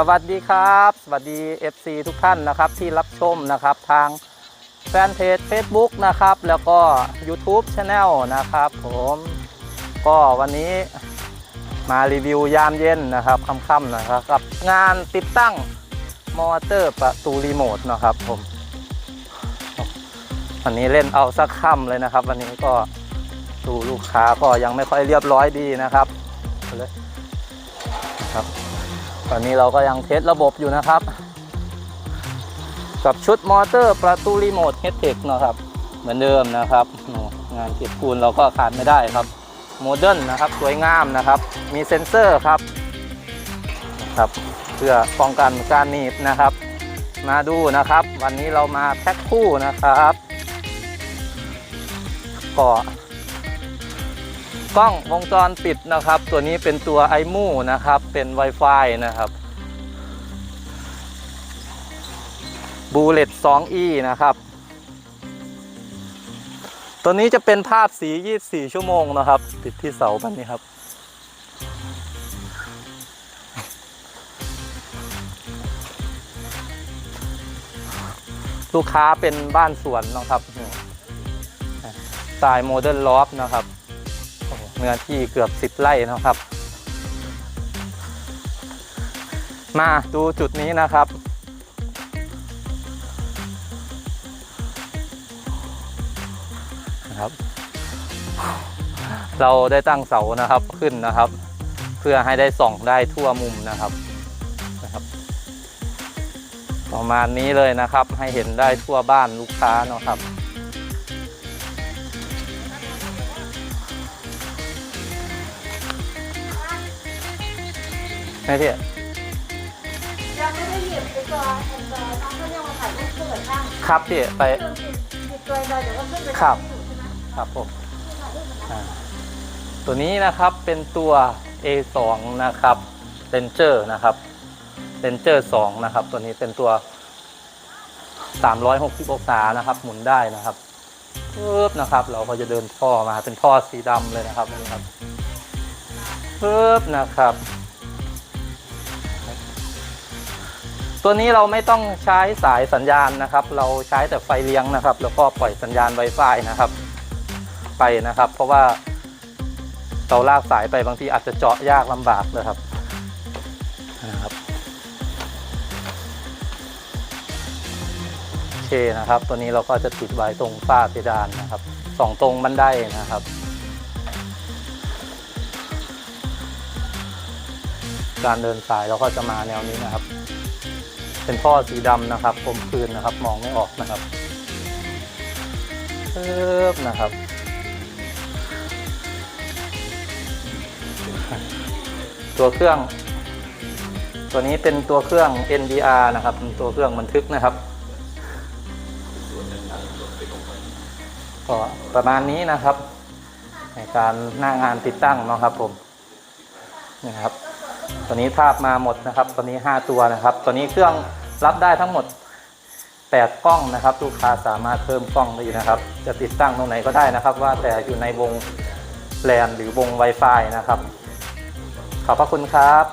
สวัสดีครับ สวัสดี FC ทุกท่านนะครับที่รับชมนะครับทางแฟนเพจ Facebook นะครับ แล้วก็ YouTube Channel นะครับผมก็วันนี้มารีวิวยามเย็นนะครับค่ำๆนะครับกับงานติดตั้งมอเตอร์ประตูรีโมทนะครับผมวันนี้เล่นเอาสักค่ำเลยนะครับ วันนี้ก็ดูลูกค้าก็ยังไม่ค่อยเรียบร้อยดีนะครับเลยครับ ตอนนี้เราก็ยังเทสระบบอยู่นะครับ กับชุดมอเตอร์ประตูรีโมทเฮดเทคนะครับ เหมือนเดิมนะครับ งานเก็บปูนเราก็ขาดไม่ได้ครับโมเดิร์นนะครับสวยงามนะครับ มีเซ็นเซอร์ครับนะครับเพื่อป้องกันการหนีบนะครับ มาดูนะครับ วันนี้เรามาแพ็คคู่นะครับก็ กล้องวงจรปิดนะครับ ตัวนี้เป็นตัวไอมูนะครับเป็น Wi-Fi นะครับบูเลต 2e นะครับ ตัวนี้จะเป็นภาพสี 24 ชั่วโมงนะครับ ติดที่เสาบันนี้ครับ ลูกค้าเป็นบ้านสวนนะครับสไตล์โมเดิร์นลอฟนะครับ เนื้อที่เกือบ 10 ไร่นะครับ มาดูจุดนี้นะครับ นะครับ เราได้ตั้งเสานะครับขึ้นนะครับ เพื่อให้ได้ส่องได้ทั่วมุมนะครับนะครับ ประมาณนี้เลยนะครับให้เห็นได้ทั่วบ้านลูกค้านะครับ ไม่พี่ยังไม่ได้หยิบไปจอแอนจอน้องก็ยังมาถ่ายรูปเปิดบ้างครับพี่ไปเครื่องติดติดตัวเราเดี๋ยวก็ขึ้นไปครับอยู่ใช่ไหมครับผมถ่ายรูปเหมือนกันอ่าตัวนี้นะครับเป็นตัว A2 นะครับ Ranger นะครับ Ranger 2 นะครับ ตัวนี้เป็นตัว 360 องศานะครับ หมุนได้นะครับปึ๊บนะครับ เราก็จะเดินท่อมาเป็นท่อสีดำเลยนะครับนี่ครับปึ๊บนะครับ ตัวนี้เราไม่ต้องใช้สายสัญญาณนะครับ เราใช้แต่ไฟเลี้ยงนะครับ แล้วก็ปล่อยสัญญาณ Wi-Fi นะครับ ไปนะครับ เพราะว่าเราลากสายไปบางทีอาจจะเจาะยากลำบากเลยครับนะครับโอเคนะครับ ตัวนี้เราก็จะติดไว้ตรงฝ้าเพดานนะครับสองตรงบันไดนะครับการเดินสายเราก็จะมาแนวนี้นะครับ เป็นท่อสีดำนะครับคมคืนนะครับ มองไม่ออกนะครับปึ๊บนะครับ ตัวเครื่อง ตัวนี้เป็นตัวเครื่อง NDR นะครับตัวเครื่องบันทึกนะครับก็ประมาณนี้นะครับ ในการหน้างานติดตั้งนะครับผมนะครับ ตัวนี้ทาบมาหมดนะครับ ตัวนี้ 5 ตัวนะครับ ตัวนี้เครื่องรับได้ทั้งหมด 8 กล้องนะครับ ลูกค้าสามารถเพิ่มกล้องได้นะครับ จะติดตั้งตรงไหนก็ได้นะครับ ว่าแต่อยู่ในวงแลนหรือวง Wi-Fi นะครับ ขอบพระคุณครับ